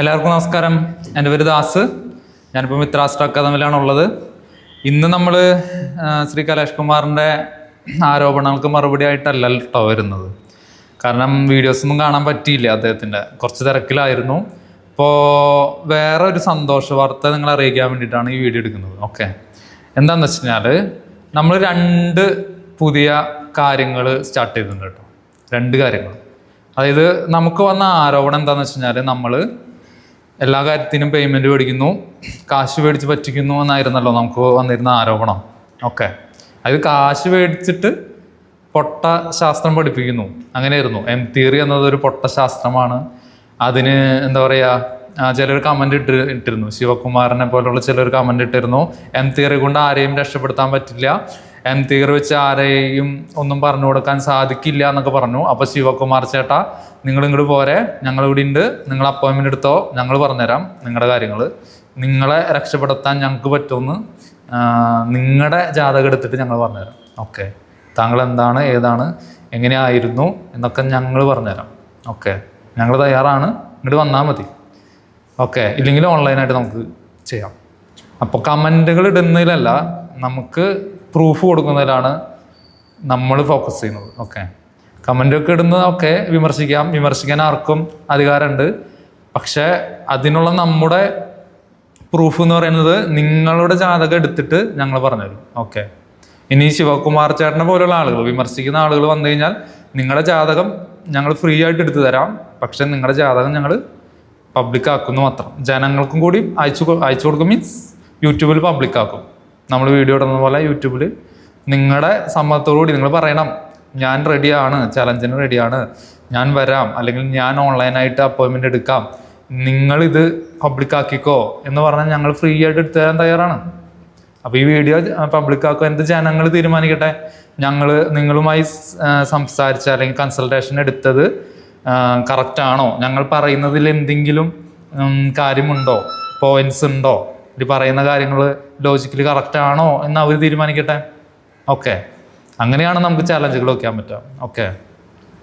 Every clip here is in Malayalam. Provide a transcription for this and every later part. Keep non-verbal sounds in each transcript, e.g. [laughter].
എല്ലാവർക്കും നമസ്കാരം. എന്റെ പേര് ദാസ്. ഞാനിപ്പോൾ മിത്രാസ്ട്ര അക്കാദമിയിലാണ് ഉള്ളത് ഇന്ന് നമ്മൾ ശ്രീ കലേഷ് കുമാറിന്റെ ആരോപണങ്ങൾക്ക് മറുപടി ആയിട്ടല്ല കേട്ടോ വരുന്നത്. കാരണം വീഡിയോസൊന്നും കാണാൻ പറ്റിയില്ല അദ്ദേഹത്തിന്റെ. കുറച്ച് തിരക്കിലായിരുന്നു. അപ്പോൾ വേറെ ഒരു സന്തോഷ വാർത്ത നിങ്ങൾ അറിയിക്കാൻ വേണ്ടിയിട്ടാണ് ഈ വീഡിയോ എടുക്കുന്നത്. ഓക്കെ. എന്താണെന്ന് വെച്ച് കഴിഞ്ഞാൽ നമ്മൾ രണ്ട് പുതിയ കാര്യങ്ങൾ സ്റ്റാർട്ട് ചെയ്തിട്ടുണ്ട് കേട്ടോ. രണ്ട് കാര്യങ്ങൾ അതായത് നമുക്ക് വന്ന ആരോപണം എന്താണെന്ന് വെച്ച് കഴിഞ്ഞാൽ നമ്മൾ എല്ലാ കാര്യത്തിനും പേയ്മെന്റ് മേടിക്കുന്നു. കാശ് മേടിച്ച് പറ്റിക്കുന്നു എന്നായിരുന്നല്ലോ നമുക്ക് വന്നിരുന്ന ആരോപണം. ഓക്കെ അത് കാശ് മേടിച്ചിട്ട് പൊട്ട ശാസ്ത്രം പഠിപ്പിക്കുന്നു. അങ്ങനെയായിരുന്നു. എം തിയറി എന്നത് ഒരു പൊട്ട ശാസ്ത്രമാണ്. അതിന് എന്താ പറയുക ചിലർ കമന്റ് ഇട്ട് ഇട്ടിരുന്നു. ശിവകുമാറിനെ പോലുള്ള ചിലർ കമന്റ് ഇട്ടിരുന്നു. എം തിയറി കൊണ്ട് ആരെയും രക്ഷപ്പെടുത്താൻ പറ്റില്ല. എം തീർ വെച്ച് ആരെയും ഒന്നും പറഞ്ഞു കൊടുക്കാൻ സാധിക്കില്ല എന്നൊക്കെ പറഞ്ഞു. അപ്പോൾ ശിവകുമാർ ചേട്ടാ നിങ്ങൾ ഇങ്ങോട്ട് പോരെ. ഞങ്ങൾ ഇവിടെ ഉണ്ട് നിങ്ങൾ അപ്പോയിൻമെന്റ് എടുത്തോ. ഞങ്ങൾ പറഞ്ഞുതരാം നിങ്ങളുടെ കാര്യങ്ങൾ നിങ്ങളെ രക്ഷപ്പെടുത്താൻ ഞങ്ങൾക്ക് പറ്റുമെന്ന് നിങ്ങളുടെ ജാതകം എടുത്തിട്ട് ഞങ്ങൾ പറഞ്ഞുതരാം. ഓക്കെ. താങ്കൾ എന്താണ് ഏതാണ് എങ്ങനെയായിരുന്നു എന്നൊക്കെ ഞങ്ങൾ പറഞ്ഞുതരാം. ഓക്കെ. ഞങ്ങൾ തയ്യാറാണ്. ഇങ്ങോട്ട് വന്നാൽ മതി. ഓക്കെ. ഇല്ലെങ്കിൽ ഓൺലൈനായിട്ട് നമുക്ക് ചെയ്യാം. അപ്പോൾ കമന്റുകൾ ഇടുന്നതിലല്ല നമുക്ക് പ്രൂഫ് കൊടുക്കുന്നതിലാണ് നമ്മൾ ഫോക്കസ് ചെയ്യുന്നത്. ഓക്കെ കമന്റൊക്കെ ഇടുന്നതൊക്കെ വിമർശിക്കാം. വിമർശിക്കാൻ ആർക്കും അധികാരമുണ്ട്. പക്ഷേ അതിനുള്ള നമ്മുടെ പ്രൂഫ് എന്ന് പറയുന്നത് നിങ്ങളുടെ ജാതകം എടുത്തിട്ട് ഞങ്ങൾ പറഞ്ഞുതരും. ഓക്കെ ഇനി ശിവകുമാർ ചേട്ടനെ പോലുള്ള ആളുകൾ വിമർശിക്കുന്ന ആളുകൾ വന്നു കഴിഞ്ഞാൽ നിങ്ങളുടെ ജാതകം ഞങ്ങൾ ഫ്രീ ആയിട്ട് എടുത്തു തരാം. പക്ഷെ നിങ്ങളുടെ ജാതകം ഞങ്ങൾ പബ്ലിക് ആക്കുന്നു മാത്രം. ജനങ്ങൾക്കും കൂടി അയച്ചു അയച്ചു കൊടുക്കും. മീൻസ് യൂട്യൂബിൽ പബ്ലിക് ആക്കും. നമ്മൾ വീഡിയോ ഇടുന്ന പോലെ യൂട്യൂബിൽ നിങ്ങളുടെ സമ്മതത്തോടു കൂടി നിങ്ങൾ പറയണം ഞാൻ റെഡിയാണ് ചലഞ്ചിന് റെഡിയാണ് ഞാൻ വരാം അല്ലെങ്കിൽ ഞാൻ ഓൺലൈനായിട്ട് അപ്പോയിൻമെന്റ് എടുക്കാം നിങ്ങളിത് പബ്ലിക്കാക്കിക്കോ എന്ന് പറഞ്ഞാൽ ഞങ്ങൾ ഫ്രീ ആയിട്ട് എടുത്തു തരാൻ തയ്യാറാണ്. അപ്പോൾ ഈ വീഡിയോ പബ്ലിക്കാക്കുക എന്ത് ജനങ്ങൾ തീരുമാനിക്കട്ടെ? ഞങ്ങൾ നിങ്ങളുമായി സംസാരിച്ച അല്ലെങ്കിൽ കൺസൾട്ടേഷൻ എടുത്തത് കറക്റ്റാണോ ഞങ്ങൾ പറയുന്നതിൽ എന്തെങ്കിലും കാര്യമുണ്ടോ? പോയിന്റ്സ് ഉണ്ടോ? ഇത് പറയുന്ന കാര്യങ്ങൾ ലോജിക്കലി കറക്റ്റ് ആണോ എന്ന് അവർ തീരുമാനിക്കട്ടെ? ഓക്കെ അങ്ങനെയാണ് നമുക്ക് ചാലഞ്ചുകൾ വയ്ക്കാൻ പറ്റുക. ഓക്കെ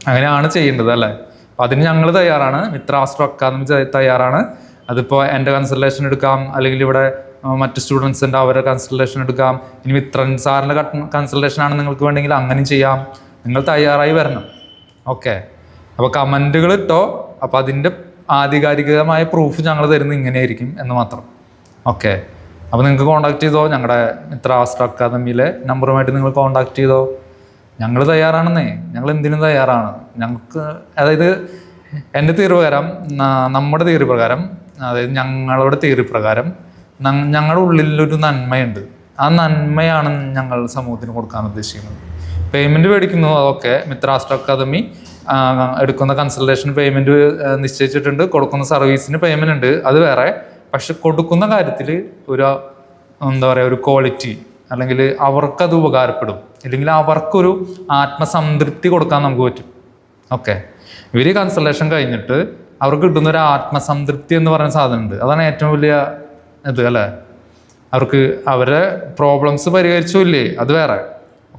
അങ്ങനെയാണ് ചെയ്യേണ്ടത് അല്ലേ? അപ്പം അതിന് ഞങ്ങൾ തയ്യാറാണ്. മിത്രാസ്ട്രോ അക്കാദമി തയ്യാറാണ്. അതിപ്പോൾ എന്റെ കൺസൾട്ടേഷൻ എടുക്കാം. അല്ലെങ്കിൽ ഇവിടെ മറ്റ് സ്റ്റുഡൻസിന്റെ അവരെ കൺസൾട്ടേഷൻ എടുക്കാം. ഇനി മിത്രൻ സാറിന്റെ കൺസൾട്ടേഷൻ ആണ് നിങ്ങൾക്ക് വേണ്ടെങ്കിൽ അങ്ങനെയും ചെയ്യാം. നിങ്ങൾ തയ്യാറായി വരണം. ഓക്കെ അപ്പോൾ കമന്റുകൾ ഇട്ടോ? അപ്പോൾ അതിന്റെ ആധികാരികമായ പ്രൂഫ് ഞങ്ങൾ തരുന്നത് ഇങ്ങനെയായിരിക്കും എന്ന് മാത്രം. ഓക്കെ അപ്പോൾ നിങ്ങൾക്ക് കോൺടാക്ട് ചെയ്തോ? ഞങ്ങളുടെ മിത്ര ആസ്ട്ര അക്കാദമിയിലെ നമ്പറുമായിട്ട് നിങ്ങൾ കോൺടാക്ട് ചെയ്തോ? ഞങ്ങൾ തയ്യാറാണെന്നേ. ഞങ്ങൾ എന്തിനും തയ്യാറാണ്. ഞങ്ങൾക്ക് അതായത് എന്റെ തീരു പ്രകാരം നമ്മുടെ തീരു പ്രകാരം അതായത് ഞങ്ങളുടെ തീരു പ്രകാരം ഞങ്ങളുടെ ഉള്ളിലൊരു നന്മയുണ്ട്. ആ നന്മയാണ് ഞങ്ങൾ സമൂഹത്തിന് കൊടുക്കാൻ ഉദ്ദേശിക്കുന്നത്. പേയ്മെന്റ് മേടിക്കുന്നു അതൊക്കെ മിത്രാസ്ട്ര അക്കാദമി എടുക്കുന്ന കൺസൾട്ടേഷൻ പേയ്മെന്റ് നിശ്ചയിച്ചിട്ടുണ്ട്. കൊടുക്കുന്ന സർവീസിന് പേയ്മെന്റ് ഉണ്ട്. അത് വേറെ പക്ഷെ കൊടുക്കുന്ന കാര്യത്തിൽ ഒരു എന്താ പറയുക ഒരു ക്വാളിറ്റി അല്ലെങ്കിൽ അവർക്കത് ഉപകാരപ്പെടും. അല്ലെങ്കിൽ അവർക്കൊരു ആത്മസംതൃപ്തി കൊടുക്കാൻ നമുക്ക് പറ്റും. ഓക്കെ ഇവർ കൺസൾട്ടേഷൻ കഴിഞ്ഞിട്ട് അവർക്ക് കിട്ടുന്ന ഒരു ആത്മസംതൃപ്തി എന്ന് പറയുന്ന സാധനമുണ്ട്. അതാണ് ഏറ്റവും വലിയ ഇത് അല്ലേ? അവർക്ക് അവരെ പ്രോബ്ലംസ് പരിഹരിച്ചില്ലേ അത് വേറെ.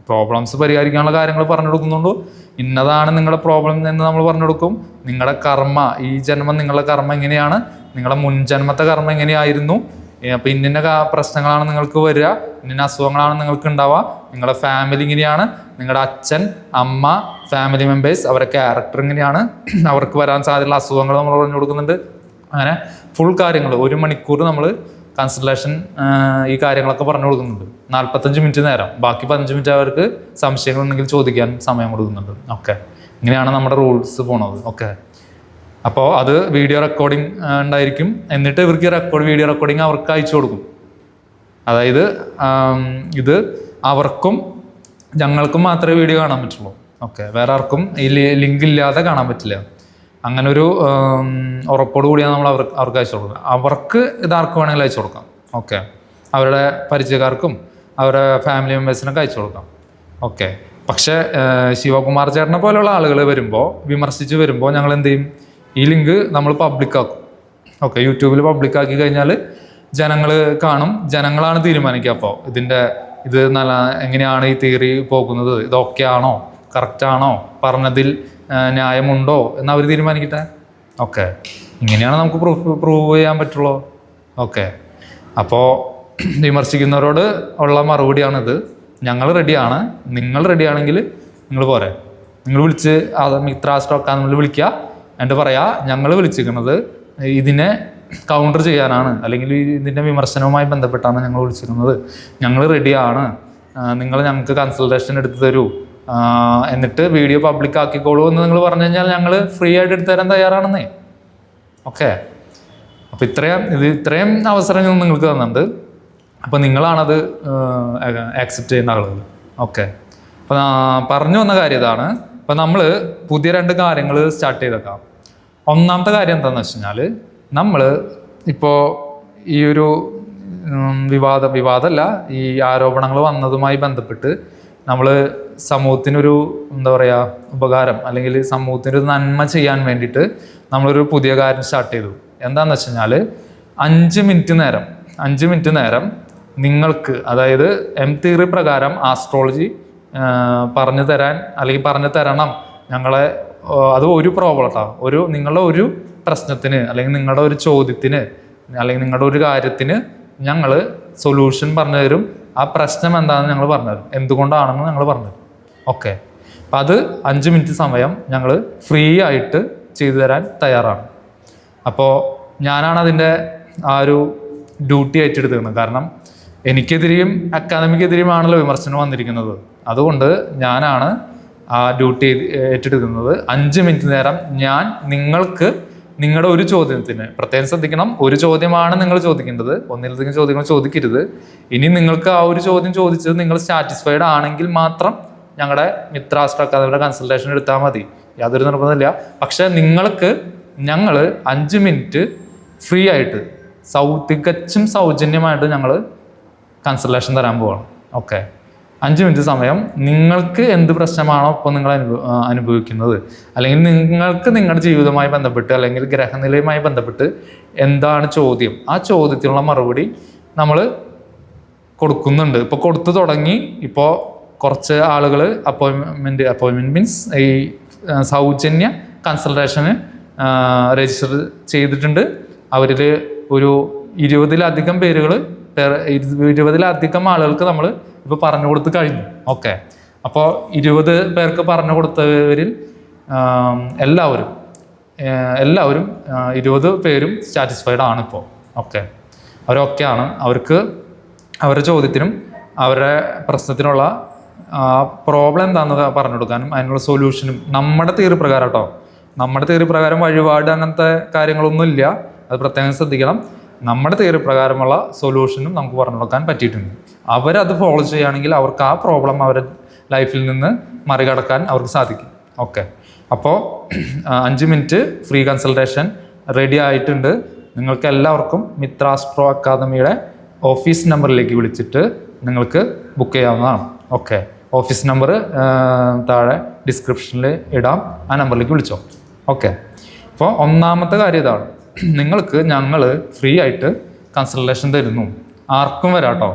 പ്രോബ്ലംസ് പരിഹരിക്കാനുള്ള കാര്യങ്ങൾ പറഞ്ഞു കൊടുക്കുന്നുണ്ടോ. ഇന്നതാണ് നിങ്ങളുടെ പ്രോബ്ലം എന്ന് നമ്മൾ പറഞ്ഞു കൊടുക്കും നിങ്ങളുടെ കർമ്മ ഈ ജന്മം നിങ്ങളുടെ കർമ്മ എങ്ങനെയാണ് നിങ്ങളുടെ മുൻജന്മത്തെ കർമ്മ എങ്ങനെയായിരുന്നു അപ്പം ഇന്നിന്ന പ്രശ്നങ്ങളാണ് നിങ്ങൾക്ക് വരിക. ഇന്നിന്ന അസുഖങ്ങളാണ് നിങ്ങൾക്ക് ഉണ്ടാവുക. നിങ്ങളുടെ ഫാമിലി ഇങ്ങനെയാണ്. നിങ്ങളുടെ അച്ഛൻ അമ്മ ഫാമിലി മെമ്പേഴ്സ് അവരുടെ ക്യാരക്ടർ ഇങ്ങനെയാണ്. അവർക്ക് വരാൻ സാധ്യതയുള്ള അസുഖങ്ങൾ നമ്മൾ പറഞ്ഞു കൊടുക്കുന്നുണ്ട്. അങ്ങനെ ഫുൾ കാര്യങ്ങൾ ഒരു മണിക്കൂർ നമ്മൾ കൺസൾട്ടേഷൻ ഈ കാര്യങ്ങളൊക്കെ പറഞ്ഞു കൊടുക്കുന്നുണ്ട്. നാൽപ്പത്തഞ്ച് മിനിറ്റ് നേരം. ബാക്കി പതിനഞ്ച് മിനിറ്റ് അവർക്ക് സംശയങ്ങളുണ്ടെങ്കിൽ ചോദിക്കാൻ സമയം കൊടുക്കുന്നുണ്ട്. ഓക്കെ ഇങ്ങനെയാണ് നമ്മുടെ റൂൾസ് പോണത്. ഓക്കെ അപ്പോൾ അത് വീഡിയോ റെക്കോർഡിംഗ് ഉണ്ടായിരിക്കും. എന്നിട്ട് ഇവർക്ക് റെക്കോർഡ് വീഡിയോ റെക്കോർഡിംഗ് അവർക്ക് അയച്ചു കൊടുക്കും. അതായത് ഇത് അവർക്കും ഞങ്ങൾക്കും മാത്രമേ വീഡിയോ കാണാൻ പറ്റുള്ളൂ. ഓക്കെ വേറെ ആർക്കും ഈ ലിങ്ക് ഇല്ലാതെ കാണാൻ പറ്റില്ല. അങ്ങനെ ഒരു ഉറപ്പോട് കൂടിയാണ് നമ്മൾ അവർക്ക് അവർക്ക് അയച്ചു കൊടുക്കുക അവർക്ക് ഇതാർക്ക് വേണമെങ്കിൽ അയച്ചു കൊടുക്കാം. ഓക്കെ. അവരുടെ പരിചയക്കാർക്കും അവരുടെ ഫാമിലി മെമ്പേഴ്സിനൊക്കെ അയച്ചു കൊടുക്കാം. ഓക്കെ. പക്ഷേ ശിവകുമാർ ചേട്ടനെ പോലെയുള്ള ആളുകൾ വരുമ്പോൾ വിമർശിച്ച് വരുമ്പോൾ ഞങ്ങൾ എന്ത് ചെയ്യും? ഈ ലിങ്ക് നമ്മൾ പബ്ലിക്കാക്കും ഓക്കെ. യൂട്യൂബിൽ പബ്ലിക്കാക്കി കഴിഞ്ഞാൽ ജനങ്ങൾ കാണും. ജനങ്ങളാണ് തീരുമാനിക്കുക. അപ്പോൾ ഇതിന്റെ ഇത് നല്ല എങ്ങനെയാണ് ഈ തിയറി പോകുന്നത്? ഇത് കറക്റ്റാണോ പറഞ്ഞതിൽ ന്യായമുണ്ടോ എന്ന് അവർ തീരുമാനിക്കട്ടെ? ഓക്കെ. ഇങ്ങനെയാണ് നമുക്ക് പ്രൂഫ് പ്രൂവ് ചെയ്യാൻ പറ്റുള്ളൂ. ഓക്കെ. അപ്പോൾ [clears throat] വിമർശിക്കുന്നവരോട് ഉള്ള മറുപടിയാണിത്. ഞങ്ങൾ റെഡിയാണ്. നിങ്ങൾ റെഡിയാണെങ്കിൽ നിങ്ങൾ പോരെ. നിങ്ങൾ വിളിച്ച് അത് മിത്ര സ്റ്റോക്ക് നമ്മൾ വിളിക്കുക എന്നിട്ട് പറയാ ഞങ്ങൾ വിളിച്ചിരിക്കുന്നത് ഇതിനെ കൗണ്ടർ ചെയ്യാനാണ്. അല്ലെങ്കിൽ ഇതിന്റെ വിമർശനവുമായി ബന്ധപ്പെട്ടാണ് ഞങ്ങൾ വിളിച്ചിരുന്നത് ഞങ്ങൾ റെഡിയാണ് നിങ്ങൾ ഞങ്ങൾക്ക് കൺസൾട്ടേഷൻ എടുത്ത് തരൂ. എന്നിട്ട് വീഡിയോ പബ്ലിക് ആക്കിക്കോളൂ എന്ന് നിങ്ങൾ പറഞ്ഞു കഴിഞ്ഞാൽ ഞങ്ങൾ ഫ്രീ ആയിട്ട് എടുത്തു തരാൻ തയ്യാറാണെന്നേ. ഓക്കെ അപ്പോൾ ഇത്രയും ഇത് ഇത്രയും അവസരങ്ങൾ നിങ്ങൾക്ക് തന്നിട്ടുണ്ട്. അപ്പോൾ നിങ്ങളാണത് ആക്സെപ്റ്റ് ചെയ്യുന്ന ആളുകൾ. ഓക്കെ അപ്പോൾ പറഞ്ഞു വന്ന കാര്യം ഇതാണ്. അപ്പോൾ നമ്മൾ പുതിയ രണ്ട് കാര്യങ്ങൾ സ്റ്റാർട്ട് ചെയ്തേക്കാം. ഒന്നാമത്തെ കാര്യം എന്താണെന്ന് വെച്ച് കഴിഞ്ഞാൽ നമ്മൾ ഇപ്പോൾ ഈ ഒരു വിവാദ വിവാദമല്ല ഈ ആരോപണങ്ങൾ വന്നതുമായി ബന്ധപ്പെട്ട് നമ്മൾ സമൂഹത്തിനൊരു എന്താ പറയുക ഉപകാരം അല്ലെങ്കിൽ സമൂഹത്തിനൊരു നന്മ ചെയ്യാൻ വേണ്ടിയിട്ട് നമ്മളൊരു പുതിയ കാര്യം സ്റ്റാർട്ട് ചെയ്തു. എന്താണെന്ന് വെച്ച് കഴിഞ്ഞാൽ അഞ്ച് മിനിറ്റ് നേരം അഞ്ച് മിനിറ്റ് നേരം നിങ്ങൾക്ക് അതായത് എം തിയറി പ്രകാരം ആസ്ട്രോളജി പറഞ്ഞു തരാൻ അല്ലെങ്കിൽ പറഞ്ഞു തരണം ഞങ്ങളെ അത് ഒരു പ്രോബ്ലം കേട്ടോ ഒരു നിങ്ങളുടെ ഒരു പ്രശ്നത്തിന് അല്ലെങ്കിൽ നിങ്ങളുടെ ഒരു ചോദ്യത്തിന് അല്ലെങ്കിൽ നിങ്ങളുടെ ഒരു കാര്യത്തിന് ഞങ്ങൾ സൊല്യൂഷൻ പറഞ്ഞു തരും. ആ പ്രശ്നം എന്താണെന്ന് ഞങ്ങൾ പറഞ്ഞുതരും എന്തുകൊണ്ടാണെന്ന് ഞങ്ങൾ പറഞ്ഞുതരും ഓക്കെ. അപ്പം അത് അഞ്ച് മിനിറ്റ് സമയം ഞങ്ങൾ ഫ്രീ ആയിട്ട് ചെയ്തു തരാൻ തയ്യാറാണ്. അപ്പോൾ ഞാനാണ് അതിന്റെ ആ ഒരു ഡ്യൂട്ടി ഏറ്റെടുത്തിരുന്നത് കാരണം എനിക്കെതിരെയും അക്കാദമിക്കെതിരെയുമാണല്ലോ വിമർശനം വന്നിരിക്കുന്നത്. അതുകൊണ്ട് ഞാനാണ് ആ ഡ്യൂട്ടി ഏറ്റെടുക്കുന്നത്. അഞ്ച് മിനിറ്റ് നേരം ഞാൻ നിങ്ങൾക്ക് നിങ്ങളുടെ ഒരു ചോദ്യത്തിന് പ്രത്യേകം ശ്രദ്ധിക്കണം ഒരു ചോദ്യമാണ് നിങ്ങൾ ചോദിക്കേണ്ടത്. ഒന്നിലധികം ചോദ്യങ്ങൾ ചോദിക്കരുത്. ഇനി നിങ്ങൾക്ക് ആ ഒരു ചോദ്യം ചോദിച്ചത് നിങ്ങൾ സാറ്റിസ്ഫൈഡ് ആണെങ്കിൽ മാത്രം ഞങ്ങളുടെ മിത്രാസ്ട്ര അക്കാദമിയുടെ കൺസൾട്ടേഷൻ എടുത്താൽ മതി. യാതൊരു നിർബന്ധമില്ല പക്ഷേ നിങ്ങൾക്ക് ഞങ്ങൾ അഞ്ച് മിനിറ്റ് ഫ്രീ ആയിട്ട് സൗ തികച്ചും സൗജന്യമായിട്ട് ഞങ്ങൾ കൺസൾട്ടേഷൻ തരാൻ പോവാണ്. ഓക്കെ അഞ്ച് മിനിറ്റ് സമയം. നിങ്ങൾക്ക് എന്ത് പ്രശ്നമാണോ ഇപ്പോൾ നിങ്ങൾ അനുഭവിക്കുന്നത്. അല്ലെങ്കിൽ നിങ്ങൾക്ക് നിങ്ങളുടെ ജീവിതവുമായി ബന്ധപ്പെട്ട് അല്ലെങ്കിൽ ഗ്രഹനിലയുമായി ബന്ധപ്പെട്ട് എന്താണ് ചോദ്യം? ആ ചോദ്യത്തിനുള്ള മറുപടി നമ്മൾ കൊടുക്കുന്നുണ്ട്. ഇപ്പോൾ കൊടുത്തു തുടങ്ങി. ഇപ്പോൾ കുറച്ച് ആളുകൾ അപ്പോയിൻമെന്റ് അപ്പോയിൻമെന്റ് മീൻസ് ഈ സൗജന്യ കൺസൾട്ടേഷന് രജിസ്റ്റർ ചെയ്തിട്ടുണ്ട്. അവരിൽ ഒരു ഇരുപതിലധികം പേരുകൾ ഇരുപതിലധികം ആളുകൾക്ക് നമ്മൾ ഇപ്പോൾ പറഞ്ഞു കൊടുത്ത് കഴിഞ്ഞു. ഓക്കെ അപ്പോൾ ഇരുപത് പേർക്ക് പറഞ്ഞു കൊടുത്തവരിൽ എല്ലാവരും എല്ലാവരും ഇരുപത് പേരും സാറ്റിസ്ഫൈഡ് ആണ് ഇപ്പോൾ ഓക്കെ അവരൊക്കെയാണ്. അവർക്ക് അവരുടെ ചോദ്യത്തിനും അവരുടെ പ്രശ്നത്തിനുള്ള പ്രോബ്ലം എന്താണെന്ന് പറഞ്ഞു കൊടുക്കാനും അതിനുള്ള സൊല്യൂഷനും നമ്മുടെ തീയറി പ്രകാരം കേട്ടോ നമ്മുടെ തീയറി പ്രകാരം വഴിപാട് അങ്ങനത്തെ കാര്യങ്ങളൊന്നും ഇല്ല അത് പ്രത്യേകം ശ്രദ്ധിക്കണം. നമ്മുടെ തീയറി പ്രകാരമുള്ള സൊല്യൂഷനും നമുക്ക് പറഞ്ഞു കൊടുക്കാൻ പറ്റിയിട്ടുണ്ട്. അവരത് ഫോളോ ചെയ്യുകയാണെങ്കിൽ അവർക്ക് ആ പ്രോബ്ലം അവരുടെ ലൈഫിൽ നിന്ന് മറികടക്കാൻ അവർക്ക് സാധിക്കും. ഓക്കെ അപ്പോൾ അഞ്ച് മിനിറ്റ് ഫ്രീ കൺസൾട്ടേഷൻ റെഡി ആയിട്ടുണ്ട്. നിങ്ങൾക്ക് എല്ലാവർക്കും മിത്രാസ്ട്രോ അക്കാദമിയുടെ ഓഫീസ് നമ്പറിലേക്ക് വിളിച്ചിട്ട് നിങ്ങൾക്ക് ബുക്ക് ചെയ്യാവുന്നതാണ്. ഓക്കെ ഓഫീസ് നമ്പർ താഴെ ഡിസ്ക്രിപ്ഷനിൽ ഇടാം. ആ നമ്പറിലേക്ക് വിളിച്ചോ. ഓക്കെ അപ്പോൾ ഒന്നാമത്തെ കാര്യം ഇതാണ്. നിങ്ങൾക്ക് ഞങ്ങൾ ഫ്രീ ആയിട്ട് കൺസൾട്ടേഷൻ തരുന്നു. ആർക്കും വരാം കേട്ടോ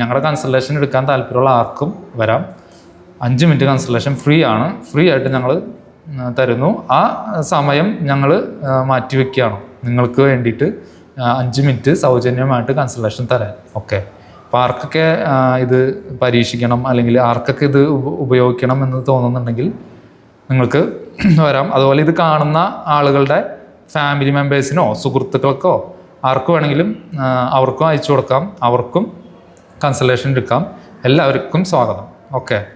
ഞങ്ങളുടെ കൺസൾട്ടേഷൻ എടുക്കാൻ താല്പര്യമുള്ള ആർക്കും വരാം. അഞ്ച് മിനിറ്റ് കൺസൾട്ടേഷൻ ഫ്രീ ആണ്. ഫ്രീ ആയിട്ട് ഞങ്ങൾ തരുന്നു. ആ സമയം ഞങ്ങൾ മാറ്റിവെക്കുകയാണ്. നിങ്ങൾക്ക് വേണ്ടിയിട്ട് അഞ്ച് മിനിറ്റ് സൗജന്യമായിട്ട് കൺസൾട്ടേഷൻ തരാൻ. ഓക്കെ അപ്പോൾ ആർക്കൊക്കെ ഇത് പരീക്ഷിക്കണം അല്ലെങ്കിൽ ആർക്കൊക്കെ ഇത് ഉപയോഗിക്കണം എന്ന് തോന്നുന്നുണ്ടെങ്കിൽ നിങ്ങൾക്ക് വരാം. അതുപോലെ ഇത് കാണുന്ന ആളുകളുടെ ഫാമിലി മെമ്പേഴ്സിനോ സുഹൃത്തുക്കൾക്കോ ആർക്ക് വേണമെങ്കിലും അവർക്കും അയച്ചു കൊടുക്കാം. അവർക്കും കൺസൾട്ടേഷൻ എടുക്കാം. എല്ലാവർക്കും സ്വാഗതം. ഓക്കെ.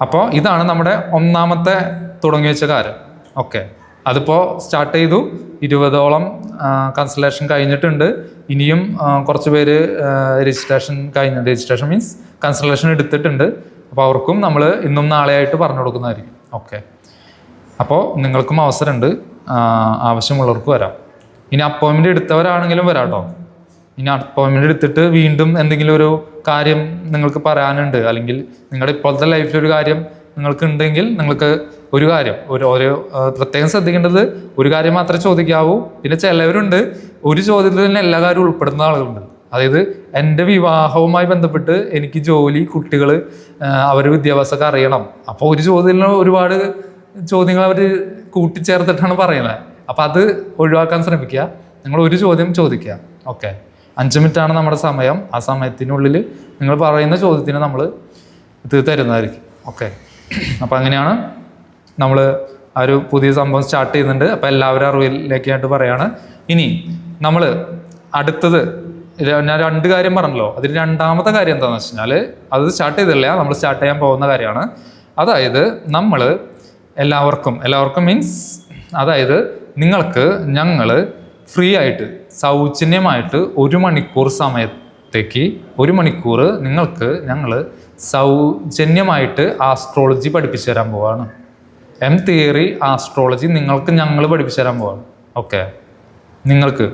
അപ്പോൾ ഇതാണ് നമ്മുടെ ഒന്നാമത്തെ തുടങ്ങി വെച്ച കാര്യം. ഓക്കെ. അതിപ്പോൾ സ്റ്റാർട്ട് ചെയ്തു. ഇരുപതോളം കൺസൾട്ടേഷൻ കഴിഞ്ഞിട്ടുണ്ട്. ഇനിയും കുറച്ച് പേര് രജിസ്ട്രേഷൻ കഴിഞ്ഞ. രജിസ്ട്രേഷൻ മീൻസ് കൺസൾട്ടേഷൻ എടുത്തിട്ടുണ്ട്. അപ്പോൾ അവർക്കും നമ്മൾ ഇന്നും നാളെയായിട്ട് പറഞ്ഞു കൊടുക്കുന്നതായിരിക്കും. ഓക്കെ അപ്പോൾ നിങ്ങൾക്കും അവസരമുണ്ട്. ആവശ്യമുള്ളവർക്ക് വരാം. ഇനി അപ്പോയിൻമെന്റ് എടുത്തവരാണെങ്കിലും വരാം കേട്ടോ ഇനി അപ്പോയിൻമെന്റ് എടുത്തിട്ട് വീണ്ടും എന്തെങ്കിലും ഒരു കാര്യം നിങ്ങൾക്ക് പറയാനുണ്ട്. അല്ലെങ്കിൽ നിങ്ങളുടെ ഇപ്പോഴത്തെ ലൈഫിലൊരു കാര്യം നിങ്ങൾക്ക് ഉണ്ടെങ്കിൽ നിങ്ങൾക്ക് ഒരു കാര്യം ഒരു ഓരോ പ്രത്യേകം ശ്രദ്ധിക്കേണ്ടത് ഒരു കാര്യം മാത്രമേ ചോദിക്കാവൂ. പിന്നെ ചിലവരുണ്ട് ഒരു ചോദ്യത്തിൽ തന്നെ എല്ലാ കാര്യവും ഉൾപ്പെടുന്ന ആളുകളുണ്ട്. അതായത് എന്റെ വിവാഹവുമായി ബന്ധപ്പെട്ട് എനിക്ക് ജോലി കുട്ടികൾ അവർ വിദ്യാഭ്യാസമൊക്കെ അറിയണം. അപ്പോൾ ഒരു ചോദ്യത്തിന് ഒരുപാട് ചോദ്യങ്ങൾ അവർ കൂട്ടിച്ചേർത്തിട്ടാണ് പറയുന്നത്. അപ്പം അത് ഒഴിവാക്കാൻ ശ്രമിക്കുക. നിങ്ങൾ ഒരു ചോദ്യം ചോദിക്കുക. ഓക്കെ. അഞ്ച് മിനിറ്റാണ് നമ്മുടെ സമയം. ആ സമയത്തിനുള്ളിൽ നിങ്ങൾ പറയുന്ന ചോദ്യത്തിന് നമ്മൾ ഇത് തരുന്നതായിരിക്കും. ഓക്കെ. അപ്പം അങ്ങനെയാണ് നമ്മൾ ആ ഒരു പുതിയ സംഭവം സ്റ്റാർട്ട് ചെയ്യുന്നുണ്ട്. അപ്പോൾ എല്ലാവരും അറിവിലേക്കായിട്ട് പറയാണ്. ഇനി നമ്മൾ അടുത്തത് ഞാൻ രണ്ട് കാര്യം പറഞ്ഞല്ലോ. അതിൽ രണ്ടാമത്തെ കാര്യം എന്താണെന്ന് വെച്ച് കഴിഞ്ഞാൽ അത് സ്റ്റാർട്ട് ചെയ്തില്ല നമ്മൾ സ്റ്റാർട്ട് ചെയ്യാൻ പോകുന്ന കാര്യമാണ്. അതായത് നമ്മൾ എല്ലാവർക്കും എല്ലാവർക്കും മീൻസ് അതായത് നിങ്ങൾക്ക് ഞങ്ങൾ ഫ്രീ ആയിട്ട് സൗജന്യമായിട്ട് ഒരു മണിക്കൂർ സമയത്തേക്ക് ഒരു മണിക്കൂർ നിങ്ങൾക്ക് ഞങ്ങൾ സൗജന്യമായിട്ട് ആസ്ട്രോളജി പഠിപ്പിച്ചു തരാൻ പോവാണ്. എം തിയറി ആസ്ട്രോളജി നിങ്ങൾക്ക് ഞങ്ങൾ പഠിപ്പിച്ചു തരാൻ പോവാണ്. ഓക്കെ നിങ്ങൾക്ക്.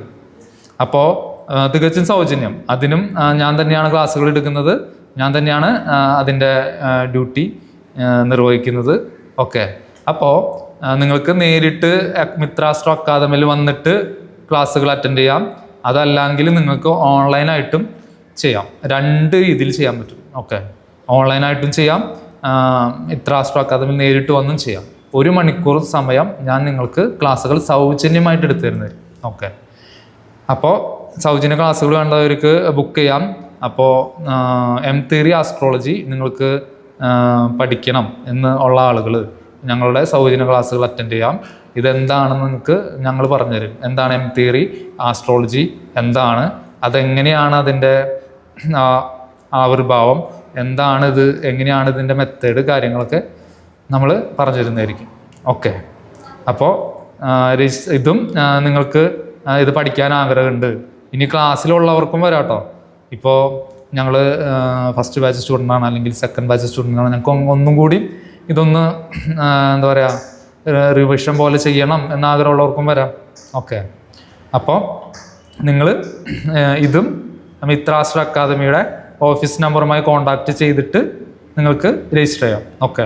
അപ്പോൾ തികച്ചും സൗജന്യം. അതിനും ഞാൻ തന്നെയാണ് ക്ലാസ്സുകൾ എടുക്കുന്നത്. ഞാൻ തന്നെയാണ് അതിന്റെ ഡ്യൂട്ടി നിർവഹിക്കുന്നത്. ഓക്കെ അപ്പോൾ നിങ്ങൾക്ക് നേരിട്ട് മിത്രാസ്ട്രോ അക്കാദമിയിൽ വന്നിട്ട് ക്ലാസ്സുകൾ അറ്റൻഡ് ചെയ്യാം. അതല്ലെങ്കിൽ നിങ്ങൾക്ക് ഓൺലൈനായിട്ടും ചെയ്യാം. രണ്ട് രീതിയിൽ ചെയ്യാൻ പറ്റും. ഓക്കെ ഓൺലൈനായിട്ടും ചെയ്യാം. ഇത്രാഷ്ട്ര അക്കാദമി നേരിട്ട് വന്നും ചെയ്യാം. ഒരു മണിക്കൂർ സമയം ഞാൻ നിങ്ങൾക്ക് ക്ലാസ്സുകൾ സൗജന്യമായിട്ട് എടുത്തു തരുന്നത് ഓക്കെ. അപ്പോൾ സൗജന്യ ക്ലാസ്സുകൾ വേണ്ടവർക്ക് ബുക്ക് ചെയ്യാം. അപ്പോൾ എം തിയറി ആസ്ട്രോളജി നിങ്ങൾക്ക് പഠിക്കണം എന്ന് ഉള്ള ആളുകൾ ഞങ്ങളുടെ സൗജന്യ ക്ലാസ്സുകൾ അറ്റൻഡ് ചെയ്യാം. ഇതെന്താണെന്ന് നിങ്ങൾക്ക് ഞങ്ങൾ പറഞ്ഞുതരും. എന്താണ് എം തിയറി ആസ്ട്രോളജി എന്താണ്? അതെങ്ങനെയാണ് അതിന്റെ ആവിർഭാവം? എന്താണ് ഇത് എങ്ങനെയാണ് ഇതിന്റെ മെത്തേഡ് കാര്യങ്ങളൊക്കെ നമ്മൾ പറഞ്ഞു തരുന്നതായിരിക്കും ഓക്കെ അപ്പോൾ ഇതും നിങ്ങൾക്ക് ഇത് പഠിക്കാൻ ആഗ്രഹമുണ്ട്. ഇനി ക്ലാസ്സിലുള്ളവർക്കും വരാം കേട്ടോ ഇപ്പോൾ ഞങ്ങൾ ഫസ്റ്റ് ബാച്ച് സ്റ്റുഡന്റ് ആണ് അല്ലെങ്കിൽ സെക്കൻഡ് ബാച്ച് സ്റ്റുഡന്റ് ആണ്. ഞങ്ങൾക്ക് ഒന്നും കൂടി ഇതൊന്ന് എന്താ പറയുക റിവിഷൻ പോലെ ചെയ്യണം എന്നാഗ്രഹമുള്ളവർക്കും വരാം. ഓക്കെ അപ്പോൾ നിങ്ങൾ ഇതും മിത്രാശ്ര അക്കാദമിയുടെ ഓഫീസ് നമ്പറുമായി കോൺടാക്റ്റ് ചെയ്തിട്ട് നിങ്ങൾക്ക് രജിസ്റ്റർ ചെയ്യാം. ഓക്കെ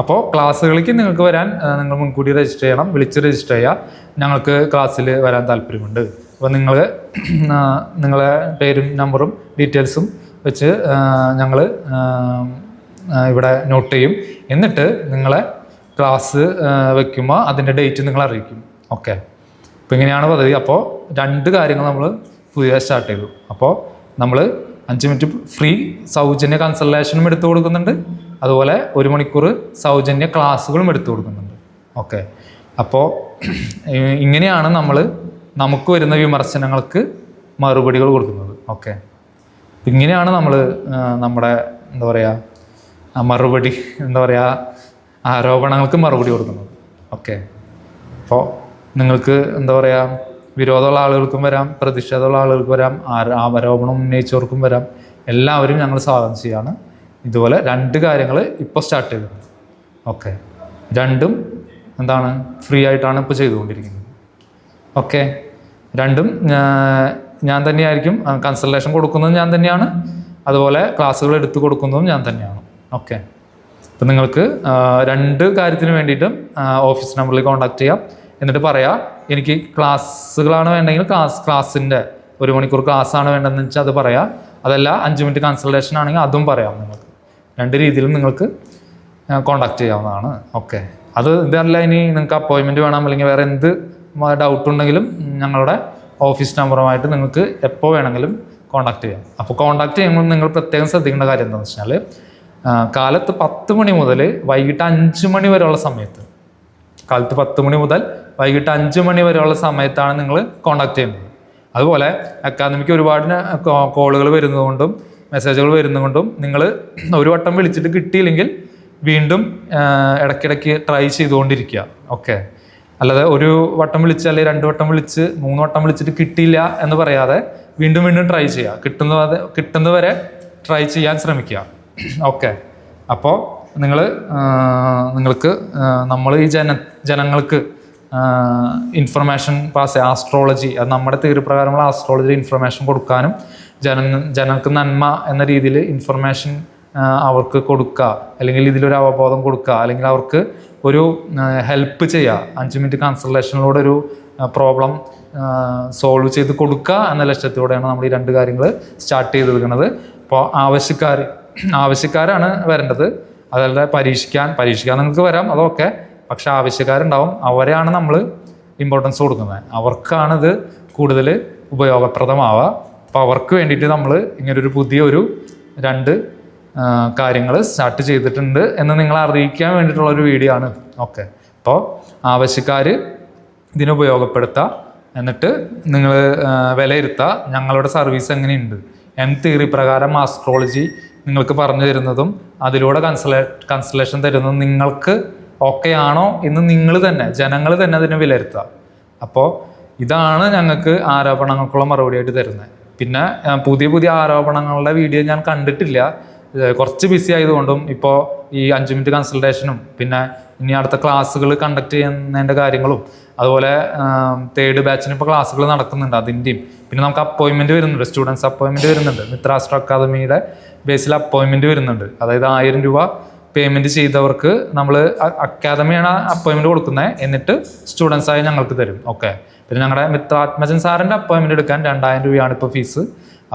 അപ്പോൾ ക്ലാസ്സുകളിലേക്ക് നിങ്ങൾക്ക് വരാൻ നിങ്ങൾ മുൻകൂട്ടി രജിസ്റ്റർ ചെയ്യണം. വിളിച്ച് രജിസ്റ്റർ ചെയ്യുക. ഞങ്ങൾക്ക് ക്ലാസ്സിൽ വരാൻ താല്പര്യമുണ്ട്. അപ്പോൾ നിങ്ങൾ നിങ്ങളെ പേരും നമ്പറും ഡീറ്റെയിൽസും വെച്ച് ഞങ്ങൾ ഇവിടെ നോട്ട് ചെയ്യും. എന്നിട്ട് നിങ്ങളെ ക്ലാസ് വെക്കുമ്പോൾ അതിന്റെ ഡേറ്റ് നിങ്ങൾ അറിയിക്കും. ഓക്കെ അപ്പോൾ ഇങ്ങനെയാണ് പദ്ധതി. അപ്പോൾ രണ്ട് കാര്യങ്ങൾ നമ്മൾ പുതിയ സ്റ്റാർട്ട് ചെയ്തു. അപ്പോൾ നമ്മൾ അഞ്ച് മിനിറ്റ് ഫ്രീ സൗജന്യ കൺസൾട്ടേഷനും എടുത്തു കൊടുക്കുന്നുണ്ട്. അതുപോലെ ഒരു മണിക്കൂർ സൗജന്യ ക്ലാസ്സുകളും എടുത്തു കൊടുക്കുന്നുണ്ട്. ഓക്കെ അപ്പോൾ [clears throat] ഇങ്ങനെയാണ് നമ്മൾ നമുക്ക് വരുന്ന വിമർശനങ്ങൾക്ക് മറുപടികൾ കൊടുക്കുന്നത്. ഓക്കെ ഇങ്ങനെയാണ് നമ്മൾ നമ്മുടെ എന്താ പറയുക മറുപടി എന്താ പറയുക ആരോപണങ്ങൾക്ക് മറുപടി കൊടുക്കുന്നത്. ഓക്കെ അപ്പോൾ നിങ്ങൾക്ക് എന്താ പറയുക വിരോധമുള്ള ആളുകൾക്കും വരാം പ്രതിഷേധമുള്ള ആളുകൾക്കും വരാം ആര- ആരോപണം ഉന്നയിച്ചവർക്കും വരാം. എല്ലാവരും ഞങ്ങൾ സ്വാഗതം ചെയ്യാണ്. ഇതുപോലെ രണ്ട് കാര്യങ്ങൾ ഇപ്പോൾ സ്റ്റാർട്ട് ചെയ്തു ഓക്കെ രണ്ടും എന്താണ്? ഫ്രീ ആയിട്ടാണ് ഇപ്പോൾ ചെയ്തുകൊണ്ടിരിക്കുന്നത്. ഓക്കെ രണ്ടും ഞാൻ തന്നെയായിരിക്കും കൺസൾട്ടേഷൻ കൊടുക്കുന്നതും ഞാൻ തന്നെയാണ്. അതുപോലെ ക്ലാസ്സുകൾ എടുത്തു കൊടുക്കുന്നതും ഞാൻ തന്നെയാണ്. ഓക്കെ അപ്പം നിങ്ങൾക്ക് രണ്ട് കാര്യത്തിന് വേണ്ടിയിട്ടും ഓഫീസ് നമ്പറിൽ കോൺടാക്ട് ചെയ്യാം. എന്നിട്ട് പറയാ എനിക്ക് ക്ലാസ്സുകളാണ് വേണ്ടെങ്കിൽ ക്ലാസ് ക്ലാസ്സിന്റെ ഒരു മണിക്കൂർ ക്ലാസ് ആണ് വേണ്ടതെന്ന് വെച്ചാൽ അത് പറയാം. അതല്ല അഞ്ച് മിനിറ്റ് കൺസൾട്ടേഷൻ ആണെങ്കിൽ അതും പറയാം നിങ്ങൾക്ക്. രണ്ട് രീതിയിലും നിങ്ങൾക്ക് കോണ്ടാക്ട് ചെയ്യാവുന്നതാണ്. ഓക്കെ അത് ഇതല്ല ഇനി നിങ്ങൾക്ക് അപ്പോയിൻമെന്റ് വേണം അല്ലെങ്കിൽ വേറെ എന്ത് ഡൗട്ട് ഉണ്ടെങ്കിലും ഞങ്ങളുടെ ഓഫീസ് നമ്പറുമായിട്ട് നിങ്ങൾക്ക് എപ്പോൾ വേണമെങ്കിലും കോണ്ടാക്ട് ചെയ്യാം. അപ്പോൾ കോണ്ടാക്ട് ചെയ്യുമ്പോൾ നിങ്ങൾ പ്രത്യേകം ശ്രദ്ധിക്കേണ്ട കാര്യം എന്താണെന്ന് വെച്ചാൽ കാലത്ത് പത്ത് മണി മുതൽ വൈകിട്ട് അഞ്ച് മണി വരെയുള്ള സമയത്ത് കാലത്ത് പത്ത് മണി മുതൽ വൈകിട്ട് അഞ്ച് മണി വരെയുള്ള സമയത്താണ് നിങ്ങൾ കോണ്ടാക്ട് ചെയ്യുന്നത്. അതുപോലെ അക്കാദമിക്ക് ഒരുപാട് കോളുകൾ വരുന്നതുകൊണ്ടും മെസ്സേജുകൾ വരുന്നതുകൊണ്ടും നിങ്ങൾ [clears throat] ഒരു വട്ടം വിളിച്ചിട്ട് കിട്ടിയില്ലെങ്കിൽ വീണ്ടും ഇടയ്ക്കിടയ്ക്ക് ട്രൈ ചെയ്തുകൊണ്ടിരിക്കുക. ഓക്കെ അല്ലാതെ ഒരു വട്ടം വിളിച്ച് അല്ലെങ്കിൽ രണ്ട് വട്ടം വിളിച്ച് മൂന്ന് വട്ടം വിളിച്ചിട്ട് കിട്ടിയില്ല എന്ന് പറയാതെ വീണ്ടും വീണ്ടും ട്രൈ ചെയ്യുക. കിട്ടുന്ന കിട്ടുന്നവരെ ട്രൈ ചെയ്യാൻ ശ്രമിക്കുക. ഓക്കെ അപ്പോൾ നിങ്ങൾ നിങ്ങൾക്ക് നമ്മൾ ഈ ജന ജനങ്ങൾക്ക് ഇൻഫർമേഷൻ പാസ് ആസ്ട്രോളജി അത് നമ്മുടെ തീരുപ്രകാരമുള്ള ആസ്ട്രോളജി ഇൻഫർമേഷൻ കൊടുക്കാനും ജന ജനങ്ങൾക്ക് നന്മ എന്ന രീതിയിൽ ഇൻഫർമേഷൻ അവർക്ക് കൊടുക്കുക. അല്ലെങ്കിൽ ഇതിലൊരു അവബോധം കൊടുക്കുക. അല്ലെങ്കിൽ അവർക്ക് ഒരു ഹെൽപ്പ് ചെയ്യുക. അഞ്ച് മിനിറ്റ് കൺസൾട്ടേഷനിലൂടെ ഒരു പ്രോബ്ലം സോൾവ് ചെയ്ത് കൊടുക്കുക എന്ന ലക്ഷ്യത്തോടെയാണ് നമ്മൾ ഈ രണ്ട് കാര്യങ്ങൾ സ്റ്റാർട്ട് ചെയ്തിരിക്കുന്നത് അപ്പോൾ ആവശ്യക്കാർ ആവശ്യക്കാരാണ് വരേണ്ടത്. അതല്ല പരീക്ഷിക്കാൻ പരീക്ഷിക്കാൻ നിങ്ങൾക്ക് വരാം. അതൊക്കെ പക്ഷെ ആവശ്യക്കാരുണ്ടാവും. അവരെയാണ് നമ്മൾ ഇമ്പോർട്ടൻസ് കൊടുക്കുന്നത്. അവർക്കാണിത് കൂടുതൽ ഉപയോഗപ്രദമാവുക. അപ്പോൾ അവർക്ക് വേണ്ടിയിട്ട് നമ്മൾ ഇങ്ങനൊരു പുതിയൊരു രണ്ട് കാര്യങ്ങൾ സ്റ്റാർട്ട് ചെയ്തിട്ടുണ്ട് എന്ന് നിങ്ങളെ അറിയിക്കാൻ വേണ്ടിയിട്ടുള്ളൊരു വീഡിയോ ആണ്. ഓക്കെ അപ്പോൾ ആവശ്യക്കാർ ഇതിനെ ഉപയോഗപ്പെടുത്തുക എന്നിട്ട് നിങ്ങൾ വിലയിരുത്തുക. ഞങ്ങളുടെ സർവീസ് എങ്ങനെയുണ്ട്? എം തിയറി പ്രകാരം ആസ്ട്രോളജി നിങ്ങൾക്ക് പറഞ്ഞു തരുന്നതും അതിലൂടെ കൺസലേ കൺസലേഷൻ തരുന്നതും നിങ്ങൾക്ക് ഓക്കെ ആണോ എന്ന് നിങ്ങൾ തന്നെ ജനങ്ങൾ തന്നെ അതിനെ വിലയിരുത്തുക. അപ്പോൾ ഇതാണ് ഞങ്ങൾക്ക് ആരോപണങ്ങൾക്കുള്ള മറുപടിയായിട്ട് തരുന്നത്. പിന്നെ പുതിയ പുതിയ ആരോപണങ്ങളുടെ വീഡിയോ ഞാൻ കണ്ടിട്ടില്ല. കുറച്ച് ബിസി ആയതുകൊണ്ടും ഇപ്പോൾ ഈ അഞ്ച് മിനിറ്റ് കൺസൾട്ടേഷനും പിന്നെ ഇനി അടുത്ത ക്ലാസ്സുകൾ കണ്ടക്ട് ചെയ്യുന്നതിന്റെ കാര്യങ്ങളും അതുപോലെ തേർഡ് ബാച്ചിന് ഇപ്പോൾ ക്ലാസ്സുകൾ നടക്കുന്നുണ്ട് അതിന്റെയും. പിന്നെ നമുക്ക് അപ്പോയിൻമെന്റ് വരുന്നുണ്ട് സ്റ്റുഡൻസ് അപ്പോയിൻമെന്റ് വരുന്നുണ്ട്. മിത്രാസ്ട്ര അക്കാദമിയുടെ ബേസിൽ അപ്പോയിൻമെന്റ് വരുന്നുണ്ട്. അതായത് ആയിരം രൂപ പേയ്മെന്റ് ചെയ്തവർക്ക് നമ്മൾ അക്കാദമിയാണ് അപ്പോയിൻമെന്റ് കൊടുക്കുന്നത് എന്നിട്ട് സ്റ്റുഡൻസായി ഞങ്ങൾക്ക് തരും. ഓക്കെ പിന്നെ ഞങ്ങളുടെ മിത്രാത്മജൻ സാറിന്റെ അപ്പോയിൻമെന്റ് എടുക്കാൻ രണ്ടായിരം രൂപയാണ് ഇപ്പോൾ ഫീസ്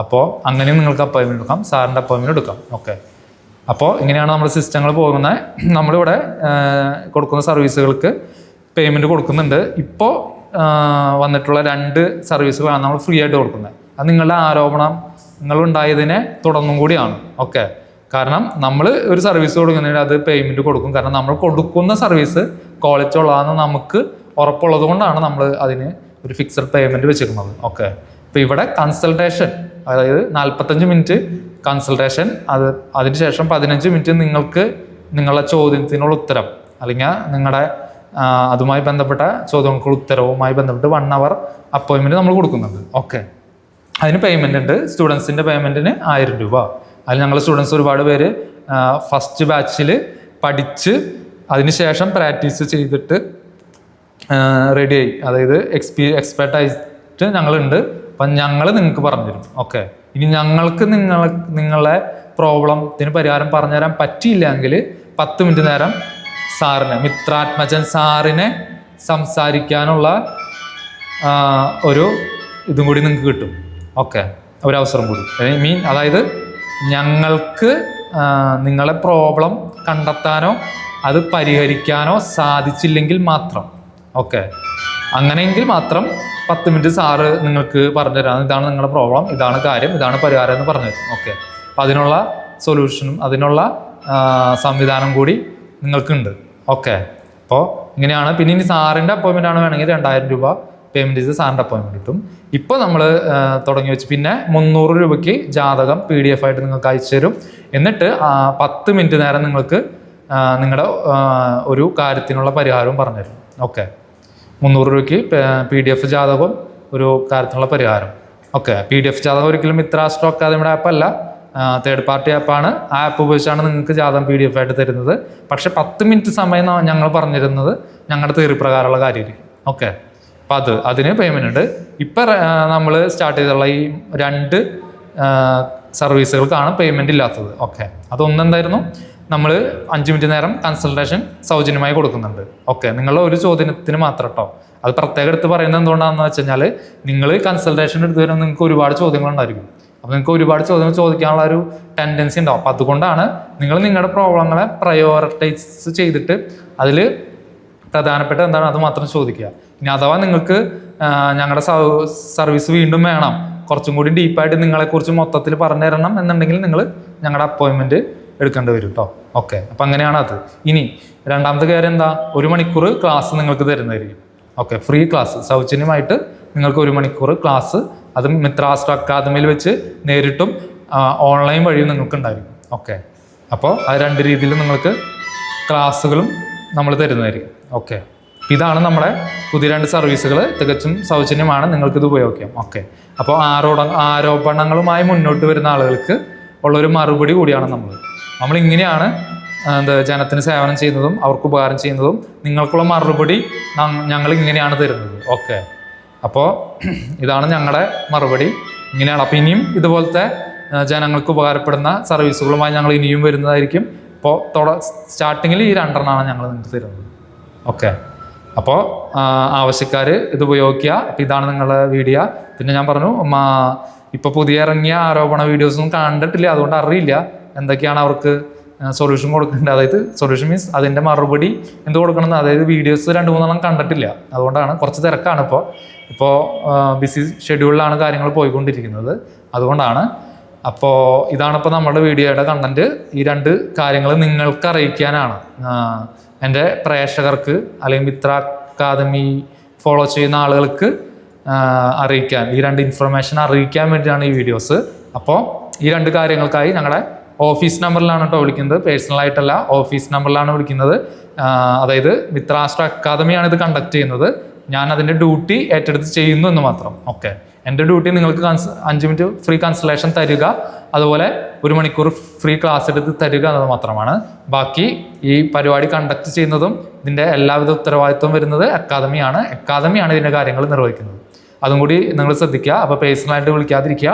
അപ്പോൾ അങ്ങനെയും നിങ്ങൾക്ക് അപ്പോയിൻമെന്റ് എടുക്കാം. സാറിന്റെ അപ്പോയിൻമെന്റ് എടുക്കാം. ഓക്കെ അപ്പോൾ ഇങ്ങനെയാണ് നമ്മുടെ സിസ്റ്റങ്ങൾ പോകുന്നത് നമ്മളിവിടെ കൊടുക്കുന്ന സർവീസുകൾക്ക് പേയ്മെന്റ് കൊടുക്കുന്നുണ്ട്. ഇപ്പോൾ വന്നിട്ടുള്ള രണ്ട് സർവീസുകളാണ് നമ്മൾ ഫ്രീ ആയിട്ട് കൊടുക്കുന്നത് അത് നിങ്ങളുടെ ആരോപണം. നിങ്ങളുണ്ടായതിനെ തുടർന്നും കൂടിയാണ്. ഓക്കെ കാരണം നമ്മൾ ഒരു സർവീസ് കൊടുക്കുന്നതിന് അത് പേയ്മെന്റ് കൊടുക്കും. കാരണം നമ്മൾ കൊടുക്കുന്ന സർവീസ് ക്വാളിറ്റി ഉള്ളതാണെന്ന് നമുക്ക് ഉറപ്പുള്ളത് കൊണ്ടാണ് നമ്മൾ അതിന് ഒരു ഫിക്സഡ് പേയ്മെന്റ് വെച്ചിരിക്കുന്നത്. ഓക്കെ ഇപ്പോൾ ഇവിടെ കൺസൾട്ടേഷൻ അതായത് നാൽപ്പത്തഞ്ച് മിനിറ്റ് കൺസൾട്ടേഷൻ അത് അതിനുശേഷം പതിനഞ്ച് മിനിറ്റ് നിങ്ങൾക്ക് നിങ്ങളുടെ ചോദ്യത്തിനുള്ള ഉത്തരം അല്ലെങ്കിൽ നിങ്ങളുടെ അതുമായി ബന്ധപ്പെട്ട ചോദ്യങ്ങൾക്കുള്ള ഉത്തരവുമായി ബന്ധപ്പെട്ട് വൺ അവർ അപ്പോയിൻമെന്റ് നമ്മൾ കൊടുക്കുന്നുണ്ട്. ഓക്കെ അതിന് പേയ്മെന്റ് ഉണ്ട്. സ്റ്റുഡൻസിന്റെ പേയ്മെന്റിന് ആയിരം രൂപ. അതിൽ ഞങ്ങൾ സ്റ്റുഡൻസ് ഒരുപാട് പേര് ഫസ്റ്റ് ബാച്ചിൽ പഠിച്ച് അതിനുശേഷം പ്രാക്ടീസ് ചെയ്തിട്ട് റെഡിയായി അതായത് എക്സ്പീ എക്സ്പെർട്ടായിട്ട് ഞങ്ങളുണ്ട്. അപ്പം ഞങ്ങൾ നിങ്ങൾക്ക് പറഞ്ഞുതരും. ഓക്കെ ഇനി ഞങ്ങൾക്ക് നിങ്ങൾ നിങ്ങളെ പ്രോബ്ലത്തിന് പരിഹാരം പറഞ്ഞുതരാൻ പറ്റിയില്ലെങ്കിൽ പത്ത് മിനിറ്റ് നേരം സാറിനെ മിത്രാത്മജൻ സാറിനെ സംസാരിക്കാനുള്ള ഒരു ഇതും കൂടി നിങ്ങൾക്ക് കിട്ടും. ഓക്കെ ഒരവസരം കൂടി. മീൻ അതായത് ഞങ്ങൾക്ക് നിങ്ങളെ പ്രോബ്ലം കണ്ടെത്താനോ അത് പരിഹരിക്കാനോ സാധിച്ചില്ലെങ്കിൽ മാത്രം. ഓക്കെ. അങ്ങനെയെങ്കിൽ മാത്രം പത്ത് മിനിറ്റ് സാറ് നിങ്ങൾക്ക് പറഞ്ഞു പറഞ്ഞുതരാം. ഇതാണ് നിങ്ങളുടെ പ്രോബ്ലം ഇതാണ് കാര്യം ഇതാണ് പരിഹാരം എന്ന് പറഞ്ഞു തരും ഓക്കെ. അപ്പം അതിനുള്ള സൊല്യൂഷനും അതിനുള്ള സംവിധാനം കൂടി നിങ്ങൾക്കുണ്ട്. ഓക്കെ. അപ്പോൾ ഇങ്ങനെയാണ്. പിന്നെ ഇനി സാറിന്റെ അപ്പോയിൻമെന്റ് ആണ് വേണമെങ്കിൽ രണ്ടായിരം രൂപ പേയ്മെന്റ് ചെയ്ത് സാറിന്റെ അപ്പോയിൻമെന്റ് കിട്ടും. ഇപ്പോൾ നമ്മൾ തുടങ്ങി വെച്ച് പിന്നെ മുന്നൂറ് രൂപയ്ക്ക് ജാതകം പി ഡി എഫ് ആയിട്ട് നിങ്ങൾക്ക് അയച്ചു തരും. എന്നിട്ട് പത്ത് മിനിറ്റ് നേരം നിങ്ങൾക്ക് നിങ്ങളുടെ ഒരു കാര്യത്തിനുള്ള പരിഹാരവും പറഞ്ഞുതരും ഓക്കെ മുന്നൂറ് രൂപയ്ക്ക് പി ഡി എഫ് ജാതകവും ഒരു കാര്യത്തിനുള്ള പരിഹാരം. ഓക്കെ പി ഡി എഫ് ജാതകം ഒരിക്കലും മിത്രാസ്ട്രോ അക്കാദമിയുടെ ആപ്പല്ല തേർഡ് പാർട്ടി ആപ്പാണ് ആ ആപ്പ് ഉപയോഗിച്ചാണ് നിങ്ങൾക്ക് ജാതകം പി ഡി എഫ് ആയിട്ട് തരുന്നത്. പക്ഷേ പത്ത് മിനിറ്റ് സമയം ഞങ്ങൾ പറഞ്ഞിരുന്നത്. ഞങ്ങളുടെ തീർപ്രകാരമുള്ള കാര്യമായിരിക്കും. ഓക്കെ അപ്പം അത് അതിന് പേയ്മെന്റ് ഉണ്ട്. ഇപ്പം നമ്മൾ സ്റ്റാർട്ട് ചെയ്തുള്ള ഈ രണ്ട് സർവീസുകൾക്കാണ് പേയ്മെന്റ് ഇല്ലാത്തത്. ഓക്കെ അതൊന്നെന്തായിരുന്നു? നമ്മൾ അഞ്ച് മിനിറ്റ് നേരം കൺസൾട്ടേഷൻ സൗജന്യമായി കൊടുക്കുന്നുണ്ട്. ഓക്കെ നിങ്ങളുടെ ഒരു ചോദ്യത്തിന് മാത്രം കേട്ടോ അത് പ്രത്യേകം എടുത്ത് പറയുന്നത് എന്തുകൊണ്ടാണെന്ന് വെച്ച് കഴിഞ്ഞാൽ നിങ്ങൾ കൺസൾട്ടേഷൻ എടുത്ത് വരുമ്പോൾ നിങ്ങൾക്ക് ഒരുപാട് ചോദ്യങ്ങളുണ്ടായിരിക്കും. അപ്പോൾ നിങ്ങൾക്ക് ഒരുപാട് ചോദ്യങ്ങൾ ചോദിക്കാനുള്ള ഒരു ടെൻഡൻസി ഉണ്ടാവും. അപ്പോൾ അതുകൊണ്ടാണ് നിങ്ങൾ നിങ്ങളുടെ പ്രോബ്ലങ്ങളെ പ്രയോറിറ്റൈസ് ചെയ്തിട്ട് അതിൽ പ്രധാനപ്പെട്ട എന്താണ്? അത് മാത്രം ചോദിക്കുക. ഇനി അഥവാ നിങ്ങൾക്ക് ഞങ്ങളുടെ സർവീസ് വീണ്ടും വേണം. കുറച്ചും കൂടി ഡീപ്പായിട്ട് നിങ്ങളെക്കുറിച്ച് മൊത്തത്തിൽ പറഞ്ഞു തരണം എന്നുണ്ടെങ്കിൽ നിങ്ങൾ ഞങ്ങളുടെ അപ്പോയിൻമെന്റ് എടുക്കേണ്ടി വരും കേട്ടോ ഓക്കെ അപ്പം അങ്ങനെയാണ് അത്. ഇനി രണ്ടാമത്തെ കാര്യം എന്താ? ഒരു മണിക്കൂർ ക്ലാസ് നിങ്ങൾക്ക് തരുന്നതായിരിക്കും. ഓക്കെ ഫ്രീ ക്ലാസ് സൗജന്യമായിട്ട് നിങ്ങൾക്ക് ഒരു മണിക്കൂർ ക്ലാസ് അത് മിത്രാസ്ട്ര അക്കാദമിയിൽ വെച്ച് നേരിട്ടും ഓൺലൈൻ വഴിയും നിങ്ങൾക്ക് ഉണ്ടായിരിക്കും ഓക്കെ അപ്പോൾ ആ രണ്ട് രീതിയിൽ നിങ്ങൾക്ക് ക്ലാസ്സുകളും നമ്മൾ തരുന്നതായിരിക്കും. ഓക്കെ ഇതാണ് നമ്മുടെ പുതിയ രണ്ട് സർവീസുകൾ തികച്ചും സൗജന്യമാണ്. നിങ്ങൾക്കിത് ഉപയോഗിക്കാം. ഓക്കെ അപ്പോൾ ആരോട ആരോപണങ്ങളുമായി മുന്നോട്ട് വരുന്ന ആളുകൾക്ക് ഉള്ളൊരു മറുപടി കൂടിയാണ് നമ്മൾ നമ്മൾ ഇങ്ങനെയാണ് എന്താ ജനത്തിന് സേവനം ചെയ്യുന്നതും അവർക്ക് ഉപകാരം ചെയ്യുന്നതും നിങ്ങൾക്കുള്ള മറുപടി ഞങ്ങൾ ഇങ്ങനെയാണ് തരുന്നത്. ഓക്കെ അപ്പോൾ [clears throat] ഇതാണ് ഞങ്ങളുടെ മറുപടി. ഇങ്ങനെയാണ്. അപ്പോൾ ഇനിയും ഇതുപോലത്തെ ജനങ്ങൾക്ക് ഉപകാരപ്പെടുന്ന സർവീസുകളുമായി ഞങ്ങൾ ഇനിയും വരുന്നതായിരിക്കും. ഇപ്പോൾ തുട സ്റ്റാർട്ടിങ്ങിൽ ഈ രണ്ടെണ്ണമാണ് ഞങ്ങൾ നിങ്ങൾക്ക് തരുന്നത്. ഓക്കെ. അപ്പോൾ ആവശ്യക്കാർ ഇത് ഉപയോഗിക്കുക. അപ്പോൾ ഇതാണ് നിങ്ങളുടെ വീഡിയോ. പിന്നെ ഞാൻ പറഞ്ഞു ഇപ്പോൾ പുതിയ ഇറങ്ങിയ ആരോപണ വീഡിയോസൊന്നും കണ്ടിട്ടില്ല അതുകൊണ്ട് അറിയില്ല. എന്തൊക്കെയാണ് അവർക്ക് സൊല്യൂഷൻ കൊടുക്കേണ്ടത്? അതായത് സൊല്യൂഷൻ മീൻസ് അതിന്റെ മറുപടി എന്ത് കൊടുക്കണമെന്ന്. അതായത് വീഡിയോസ് രണ്ട് മൂന്നെണ്ണം കണ്ടിട്ടില്ല. അതുകൊണ്ടാണ് കുറച്ച് തിരക്കാണ് ഇപ്പോൾ. ഇപ്പോൾ ബിസി ഷെഡ്യൂളിലാണ് കാര്യങ്ങൾ പോയിക്കൊണ്ടിരിക്കുന്നത്. അതുകൊണ്ടാണ് അപ്പോൾ ഇതാണിപ്പോൾ നമ്മുടെ വീഡിയോയുടെ കണ്ടന്റ് ഈ രണ്ട് കാര്യങ്ങൾ നിങ്ങൾക്ക് അറിയിക്കാനാണ്. എന്റെ പ്രേക്ഷകർക്ക് അല്ലെങ്കിൽ മിത്ര അക്കാദമി ഫോളോ ചെയ്യുന്ന ആളുകൾക്ക് അറിയിക്കാൻ ഈ രണ്ട് ഇൻഫർമേഷൻ അറിയിക്കാൻ വേണ്ടിയാണ് ഈ വീഡിയോസ് അപ്പോൾ ഈ രണ്ട് കാര്യങ്ങൾക്കായി ഞങ്ങളുടെ ഓഫീസ് നമ്പറിലാണ് കേട്ടോ വിളിക്കുന്നത്. പേഴ്സണലായിട്ടല്ല ഓഫീസ് നമ്പറിലാണ് വിളിക്കുന്നത്. അതായത് മിത്രാഷ്ട്ര അക്കാദമിയാണ് ഇത് കണ്ടക്ട് ചെയ്യുന്നത്. ഞാൻ അതിന്റെ ഡ്യൂട്ടി ഏറ്റെടുത്ത് ചെയ്യുന്നു എന്ന് മാത്രം. ഓക്കെ എന്റെ ഡ്യൂട്ടി നിങ്ങൾക്ക് കൺസ് അഞ്ച് മിനിറ്റ് ഫ്രീ കൺസൾട്ടേഷൻ തരിക. അതുപോലെ ഒരു മണിക്കൂർ ഫ്രീ ക്ലാസ് എടുത്ത് തരിക എന്നത് മാത്രമാണ്. ബാക്കി ഈ പരിപാടി കണ്ടക്ട് ചെയ്യുന്നതും ഇതിന്റെ എല്ലാവിധ ഉത്തരവാദിത്വം വരുന്നത് അക്കാദമിയാണ് അക്കാദമിയാണ് ഇതിന്റെ കാര്യങ്ങൾ നിർവഹിക്കുന്നത്. അതും കൂടി നിങ്ങൾ ശ്രദ്ധിക്കുക. അപ്പോൾ പേഴ്സണലായിട്ട് വിളിക്കാതിരിക്കുക.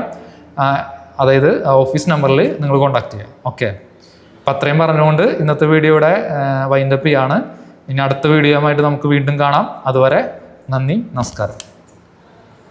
അതായത് ഓഫീസ് നമ്പറിൽ നിങ്ങൾ കോൺടാക്ട് ചെയ്യുക. ഓക്കെ അപ്പം അത്രയും പറഞ്ഞുകൊണ്ട് ഇന്നത്തെ വീഡിയോയുടെ വൈൻഡപ്പ് ചെയ്യാണ്. ഇനി അടുത്ത വീഡിയോയുമായിട്ട് നമുക്ക് വീണ്ടും കാണാം. അതുവരെ നന്ദി നമസ്കാരം.